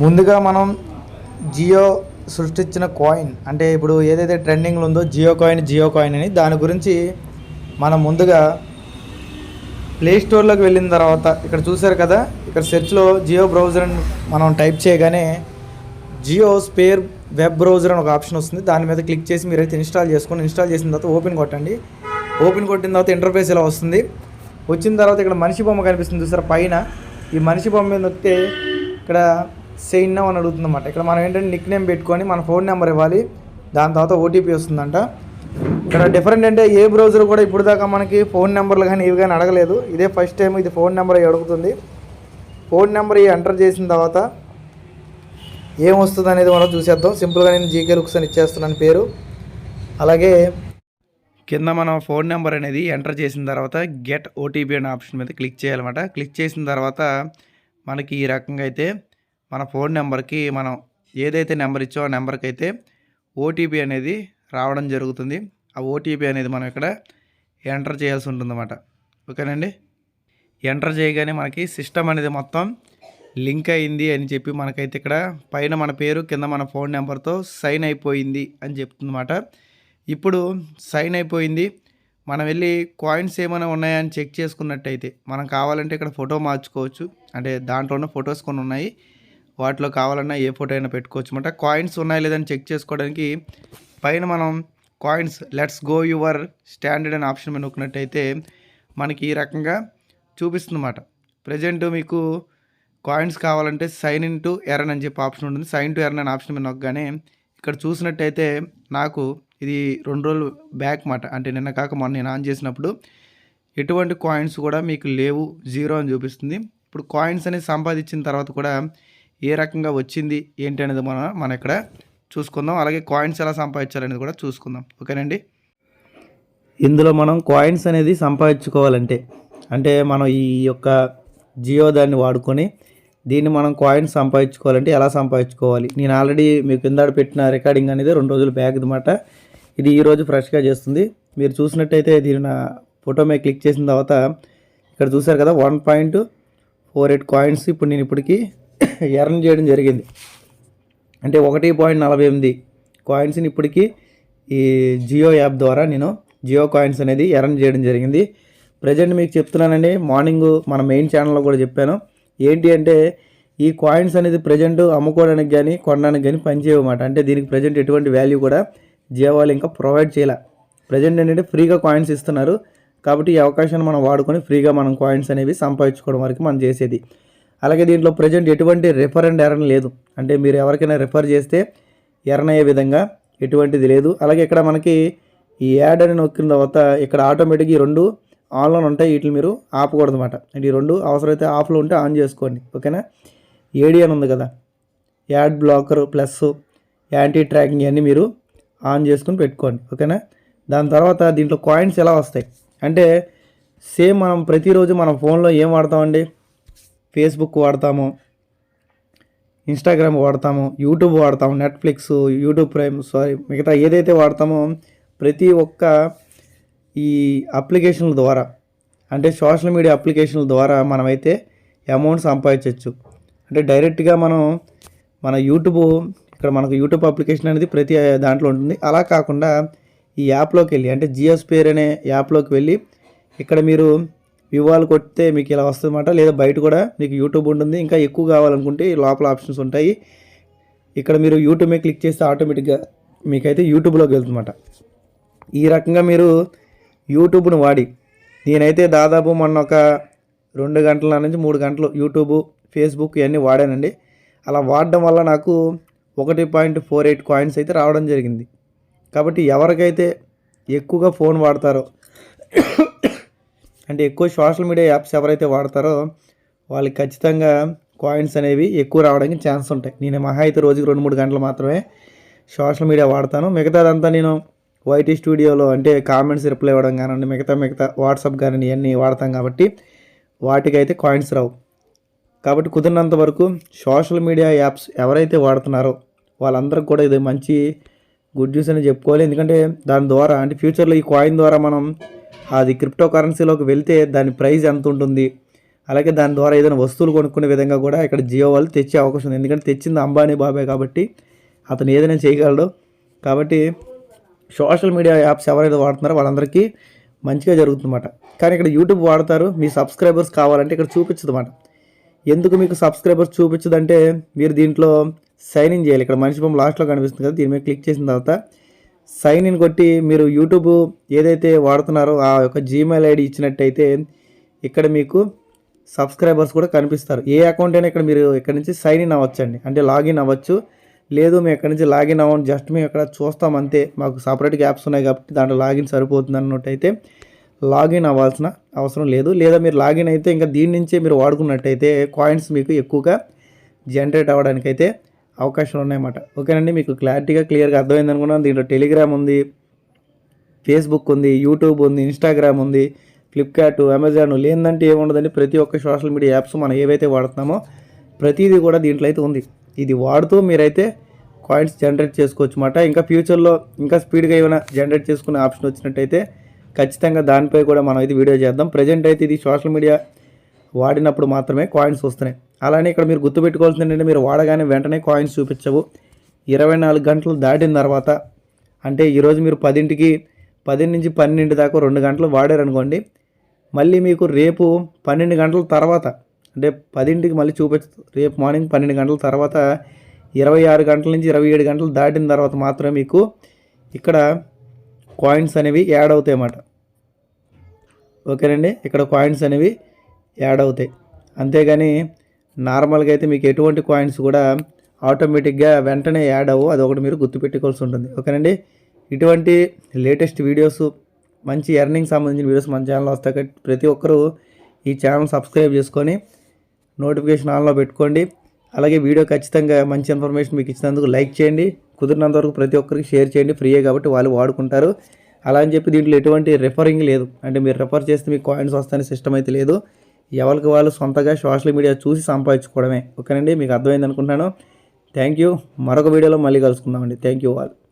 ముందుగా మనం జియో సృష్టించిన కాయిన్ అంటే ఇప్పుడు ఏదైతే ట్రెండింగ్లో ఉందో జియో కాయిన్ జియో కాయిన్ అని దాని గురించి మనం ముందుగా ప్లే స్టోర్లోకి వెళ్ళిన తర్వాత ఇక్కడ చూసారు కదా ఇక్కడ సెర్చ్లో జియో బ్రౌజర్ అని మనం టైప్ చేయగానే జియో స్పేర్ వెబ్ బ్రౌజర్ అని ఒక ఆప్షన్ వస్తుంది. దాని మీద క్లిక్ చేసి మీరైతే ఇన్స్టాల్ చేసుకొని ఇన్స్టాల్ చేసిన తర్వాత ఓపెన్ కొట్టండి. ఓపెన్ కొట్టిన తర్వాత ఇంటర్ఫేస్ ఇలా వస్తుంది. వచ్చిన తర్వాత ఇక్కడ మనిషి బొమ్మ కనిపిస్తుంది చూసారా పైన. ఈ మనిషి బొమ్మ మీద వస్తే ఇక్కడ సెయిన్ అని అడుగుతుందన్నమాట. ఇక్కడ మనం ఏంటంటే నిక్ నేమ్ పెట్టుకొని మన ఫోన్ నెంబర్ ఇవ్వాలి. దాని తర్వాత ఓటీపీ వస్తుందంట. ఇక్కడ డిఫరెంట్ అంటే ఏ బ్రౌజర్ కూడా ఇప్పుడు దాకా మనకి ఫోన్ నెంబర్లు కానీ ఇవి కానీ అడగలేదు. ఇదే ఫస్ట్ టైం ఇది ఫోన్ నెంబర్ అడుగుతుంది. ఫోన్ నెంబర్ ఎంటర్ చేసిన తర్వాత ఏమొస్తుంది అనేది మనం చూసేద్దాం. సింపుల్గా నేను జీకే లుక్స్ అని ఇచ్చేస్తున్నాను పేరు. అలాగే కింద మనం ఫోన్ నెంబర్ అనేది ఎంటర్ చేసిన తర్వాత గెట్ ఓటీపీ అనే ఆప్షన్ మీద క్లిక్ చేయాలన్నమాట. క్లిక్ చేసిన తర్వాత మనకి ఈ రకంగా అయితే మన ఫోన్ నెంబర్కి మనం ఏదైతే నెంబర్ ఇచ్చో ఆ నెంబర్కి అయితే ఓటీపీ అనేది రావడం జరుగుతుంది. ఆ ఓటీపీ అనేది మనం ఇక్కడ ఎంటర్ చేయాల్సి ఉంటుందన్నమాట. ఓకేనండి? ఎంటర్ చేయగానే మనకి సిస్టమ్ అనేది మొత్తం లింక్ అయింది అని చెప్పి మనకైతే ఇక్కడ పైన మన పేరు కింద మన ఫోన్ నెంబర్తో సైన్ అయిపోయింది అని చెప్తుందన్నమాట. ఇప్పుడు సైన్ అయిపోయింది. మనం వెళ్ళి కాయిన్స్ ఏమైనా ఉన్నాయా అని చెక్ చేసుకున్నట్టయితే మనం కావాలంటే ఇక్కడ ఫోటో మార్చుకోవచ్చు. అంటే దాంట్లో ఉన్న ఫొటోస్ కొన్ని ఉన్నాయి. వాటిలో కావాలన్నా ఏ ఫోటో అయినా పెట్టుకోవచ్చు. అనమాట కాయిన్స్ ఉన్నాయా లేదని చెక్ చేసుకోవడానికి పైన మనం coins let's go your standard అనే ఆప్షన్ మీద నొక్కినట్టయితే మనకి ఈ రకంగా చూపిస్తుందన్నమాట. ప్రజెంట్ మీకు కాయిన్స్ కావాలంటే సైన్ ఇన్ టు ఎర్న్ అని చెప్పి ఆప్షన్ ఉంటుంది. సైన్ టు ఎర్న్ అనే ఆప్షన్ మీద నొక్కగానే ఇక్కడ చూసినట్టయితే నాకు ఇది రెండు రోజులు బ్యాక్ మాట అంటే నిన్న కాక మొన్న నేను ఆన్ చేసినప్పుడు ఎటువంటి కాయిన్స్ కూడా మీకు లేవు జీరో అని చూపిస్తుంది. ఇప్పుడు కాయిన్స్ అనేది సంపాదించిన తర్వాత కూడా ఏ రకంగా వచ్చింది ఏంటి అనేది మనం మనం ఇక్కడ చూసుకుందాం. అలాగే కాయిన్స్ ఎలా సంపాదించాలనేది కూడా చూసుకుందాం. ఓకేనండి? ఇందులో మనం కాయిన్స్ అనేది సంపాదించుకోవాలంటే అంటే మనం ఈ యొక్క జియో దాన్ని వాడుకొని దీన్ని మనం కాయిన్స్ సంపాదించుకోవాలంటే ఎలా సంపాదించుకోవాలి? నేను ఆల్రెడీ మీకు కింద పెట్టిన రికార్డింగ్ అనేది రెండు రోజులు బ్యాక్ అనమాట ఇది ఈరోజు ఫ్రెష్గా చేస్తుంది. మీరు చూసినట్టయితే దీని నా ఫోటో మీద క్లిక్ చేసిన తర్వాత ఇక్కడ చూసారు కదా one point four eight coins ఇప్పుడు నేను ఇప్పటికి ఎర్న్ చేయడం జరిగింది. అంటే ఒకటి పాయింట్ నలభై ఎనిమిది కాయిన్స్ని ఇప్పటికీ ఈ జియో యాప్ ద్వారా నేను జియో కాయిన్స్ అనేది ఎర్న్ చేయడం జరిగింది. ప్రజెంట్ మీకు చెప్తున్నానండి మార్నింగ్ మన మెయిన్ ఛానల్లో కూడా చెప్పాను. ఏంటి అంటే ఈ కాయిన్స్ అనేది ప్రజెంట్ అమ్ముకోవడానికి కానీ కొనడానికి కానీ పనిచేయమాట అంటే దీనికి ప్రజెంట్ ఎటువంటి వాల్యూ కూడా జియో వాళ్ళు ఇంకా ప్రొవైడ్ చేయాల. ప్రజెంట్ ఏంటంటే ఫ్రీగా కాయిన్స్ ఇస్తున్నారు. కాబట్టి ఈ అవకాశాన్ని మనం వాడుకొని ఫ్రీగా మనం కాయిన్స్ అనేవి సంపాదించుకోవడం వరకు మనం చేసేది. అలాగే దీంట్లో ప్రజెంట్ ఎటువంటి రిఫర్ అండ్ ఎర్న్ లేదు. అంటే మీరు ఎవరికైనా రిఫర్ చేస్తే ఎర్న్ అయ్యే విధంగా ఎటువంటిది లేదు. అలాగే ఇక్కడ మనకి ఈ యాడ్ అని నొక్కిన తర్వాత ఇక్కడ ఆటోమేటిక్గా ఈ రెండు ఆన్లో ఉంటాయి. వీటిని మీరు ఆపకూడదు అనమాట అంటే ఈ రెండు అవసరమైతే ఆఫ్లో ఉంటే ఆన్ చేసుకోండి. ఓకేనా? ఏడి అని ఉంది కదా. Ad blocker plus anti tracking అన్నీ మీరు ఆన్ చేసుకుని పెట్టుకోండి. ఓకేనా? దాని తర్వాత దీంట్లో కాయిన్స్ ఎలా వస్తాయి? అంటే సేమ్ మనం ప్రతిరోజు మన ఫోన్లో ఏం వాడతామండి? ఫేస్బుక్ వాడతాము ఇన్స్టాగ్రామ్ వాడతాము యూట్యూబ్ వాడతాము నెట్ఫ్లిక్స్ యూట్యూబ్ ప్రైమ్ సారీ మిగతా ఏదైతే వాడతామో ప్రతి ఒక్క ఈ అప్లికేషన్ల ద్వారా అంటే సోషల్ మీడియా అప్లికేషన్ల ద్వారా మనమైతే అమౌంట్ సంపాదించవచ్చు అంటే డైరెక్ట్గా మనం మన యూట్యూబ్ ఇక్కడ మనకు యూట్యూబ్ అప్లికేషన్ అనేది ప్రతి దాంట్లో ఉంటుంది. అలా కాకుండా ఈ యాప్లోకి వెళ్ళి అంటే జియోస్పేర్ అనే యాప్లోకి వెళ్ళి ఇక్కడ మీరు వివాలు కొడితే మీకు ఇలా వస్తుందన్నమాట. లేదా బయట కూడా మీకు యూట్యూబ్ ఉంటుంది. ఇంకా ఎక్కువ కావాలనుకుంటే లోపల ఆప్షన్స్ ఉంటాయి. ఇక్కడ మీరు యూట్యూబ్ మీద క్లిక్ చేస్తే ఆటోమేటిక్గా మీకైతే యూట్యూబ్లోకి వెళ్తుందన్నమాట. ఈ రకంగా మీరు యూట్యూబ్ను వాడి నేనైతే దాదాపు మొన్న ఒక రెండు గంటల నుంచి మూడు గంటలు యూట్యూబ్ ఫేస్బుక్ ఇవన్నీ వాడానండి. అలా వాడడం వల్ల నాకు ఒకటి పాయింట్ ఫోర్ ఎయిట్ కాయిన్స్ అయితే రావడం జరిగింది. కాబట్టి ఎవరికైతే ఎక్కువగా ఫోన్ వాడతారో అంటే ఎక్కువ సోషల్ మీడియా యాప్స్ ఎవరైతే వాడతారో వాళ్ళకి ఖచ్చితంగా కాయిన్స్ అనేవి ఎక్కువ రావడానికి ఛాన్స్ ఉంటాయి. నేను మహా అయితే రోజుకి రెండు మూడు గంటలు మాత్రమే సోషల్ మీడియా వాడతాను. మిగతాదంతా నేను వైటీ స్టూడియోలో అంటే కామెంట్స్ రిప్లై ఇవ్వడం కానివ్వండి మిగతా మిగతా వాట్సాప్ కానీ ఇవన్నీ వాడతాం కాబట్టి వాటికైతే కాయిన్స్ రావు. కాబట్టి కుదిరినంత వరకు సోషల్ మీడియా యాప్స్ ఎవరైతే వాడుతున్నారో వాళ్ళందరికీ కూడా ఇది మంచి గుడ్ న్యూస్ అని చెప్పుకోవాలి. ఎందుకంటే దాని ద్వారా అంటే ఫ్యూచర్లో ఈ కాయిన్ ద్వారా మనం అది క్రిప్టో కరెన్సీలోకి వెళ్తే దాని ప్రైస్ ఎంత ఉంటుంది? అలాగే దాని ద్వారా ఏదైనా వస్తువులు కొనుక్కునే విధంగా కూడా ఇక్కడ జియో వాళ్ళు తెచ్చే అవకాశం ఉంది. ఎందుకంటే తెచ్చింది అంబానీ బాబాయ్ కాబట్టి అతను ఏదైనా చేయగలడు. కాబట్టి సోషల్ మీడియా యాప్స్ ఎవరైతే వాడుతున్నారో వాళ్ళందరికీ మంచిగా జరుగుతుందన్నమాట. కానీ ఇక్కడ యూట్యూబ్ వాడతారు. మీ సబ్స్క్రైబర్స్ కావాలంటే ఇక్కడ చూపించదు అన్నమాట ఎందుకు మీకు సబ్స్క్రైబర్స్ చూపించదంటే మీరు దీంట్లో సైన్ ఇన్ చేయాలి. ఇక్కడ మనిషి బొమ్మ లాస్ట్లో కనిపిస్తుంది కదా దీని మీద క్లిక్ చేసిన తర్వాత సైన్ ఇన్ కొట్టి మీరు యూట్యూబ్ ఏదైతే వాడుతున్నారో ఆ యొక్క జీమెయిల్ ఐడి ఇచ్చినట్టయితే ఇక్కడ మీకు సబ్స్క్రైబర్స్ కూడా కనిపిస్తారు. ఏ అకౌంట్ అయినా ఇక్కడ మీరు ఇక్కడ నుంచి సైన్ ఇన్ అవ్వచ్చండి. అంటే లాగిన్ అవ్వచ్చు. లేదు మేము ఎక్కడి నుంచి లాగిన్ అవ్వండి జస్ట్ మేము ఇక్కడ చూస్తాం అంతే. మాకు సపరేట్గా యాప్స్ ఉన్నాయి కాబట్టి దాంట్లో లాగిన్ సరిపోతుంది అన్నట్టయితే లాగిన్ అవ్వాల్సిన అవసరం లేదు. లేదా మీరు లాగిన్ అయితే ఇంకా దీని నుంచే మీరు వాడుకున్నట్టయితే కాయిన్స్ మీకు ఎక్కువగా జనరేట్ అవ్వడానికైతే అవకాశాలు ఉన్నాయన్నమాట ఓకేనండి మీకు క్లారిటీగా క్లియర్గా అర్థమైంది అనుకున్నాను. దీంట్లో టెలిగ్రామ్ ఉంది ఫేస్బుక్ ఉంది యూట్యూబ్ ఉంది ఇన్స్టాగ్రామ్ ఉంది ఫ్లిప్కార్ట్ అమెజాన్ లేదంటే ఏముండదండి. ప్రతి ఒక్క సోషల్ మీడియా యాప్స్ మనం ఏవైతే వాడుతున్నామో ప్రతిదీ కూడా దీంట్లో అయితే ఉంది. ఇది వాడుతూ మీరైతే కాయిన్స్ జనరేట్ చేసుకోవచ్చు అన్నమాట ఇంకా ఫ్యూచర్లో ఇంకా స్పీడ్గా ఏమైనా జనరేట్ చేసుకునే ఆప్షన్ వచ్చినట్టయితే ఖచ్చితంగా దానిపై కూడా మనం అయితే వీడియో చేద్దాం. ప్రజెంట్ అయితే ఇది సోషల్ మీడియా వాడినప్పుడు మాత్రమే కాయిన్స్ వస్తున్నాయి. అలానే ఇక్కడ మీరు గుర్తుపెట్టుకోవాల్సింది ఏంటంటే మీరు వాడగానే వెంటనే కాయిన్స్ చూపించవు. ఇరవై నాలుగు గంటలు దాటిన తర్వాత అంటే ఈరోజు మీరు పదింటికి పది నుంచి పన్నెండు దాకా రెండు గంటలు వాడారనుకోండి మళ్ళీ మీకు రేపు పన్నెండు గంటల తర్వాత అంటే పదింటికి మళ్ళీ చూపించ రేపు మార్నింగ్ పన్నెండు గంటల తర్వాత ఇరవై ఆరు గంటల నుంచి ఇరవై ఏడు గంటలు దాటిన తర్వాత మాత్రమే మీకు ఇక్కడ కాయిన్స్ అనేవి యాడ్ అవుతాయి అన్నమాట ఓకేనండి? ఇక్కడ కాయిన్స్ అనేవి యాడ్ అవుతాయి అంతేగాని నార్మల్గా అయితే మీకు ఎటువంటి కాయిన్స్ కూడా ఆటోమేటిక్గా వెంటనే యాడ్ అవ్వు అది ఒకటి మీరు గుర్తుపెట్టుకోవాల్సి ఉంటుంది. ఓకేనండి? ఇటువంటి లేటెస్ట్ వీడియోస్ మంచి ఎర్నింగ్ సంబంధించిన వీడియోస్ మన ఛానల్లో వస్తాయి కాబట్టి ప్రతి ఒక్కరూ ఈ ఛానల్ సబ్స్క్రైబ్ చేసుకొని నోటిఫికేషన్ ఆన్లో పెట్టుకోండి. అలాగే వీడియో ఖచ్చితంగా మంచి ఇన్ఫర్మేషన్ మీకు ఇచ్చినందుకు లైక్ చేయండి. కుదిరినంత వరకు ప్రతి ఒక్కరికి షేర్ చేయండి. ఫ్రీయే కాబట్టి వాళ్ళు వాడుకుంటారు. అలా అని చెప్పి దీంట్లో ఎటువంటి రెఫరింగ్ లేదు. అంటే మీరు రెఫర్ చేస్తే మీకు కాయిన్స్ వస్తాయని సిస్టమ్ అయితే లేదు. ఎవరికి వాళ్ళు సొంతగా సోషల్ మీడియా చూసి సంపాదించుకోవడమే. ఓకేనండి? మీకు అర్థమైంది అనుకుంటున్నాను. Thank you. మరొక వీడియోలో మళ్ళీ కలుసుకుందామండి. థ్యాంక్ యూ వాళ్ళు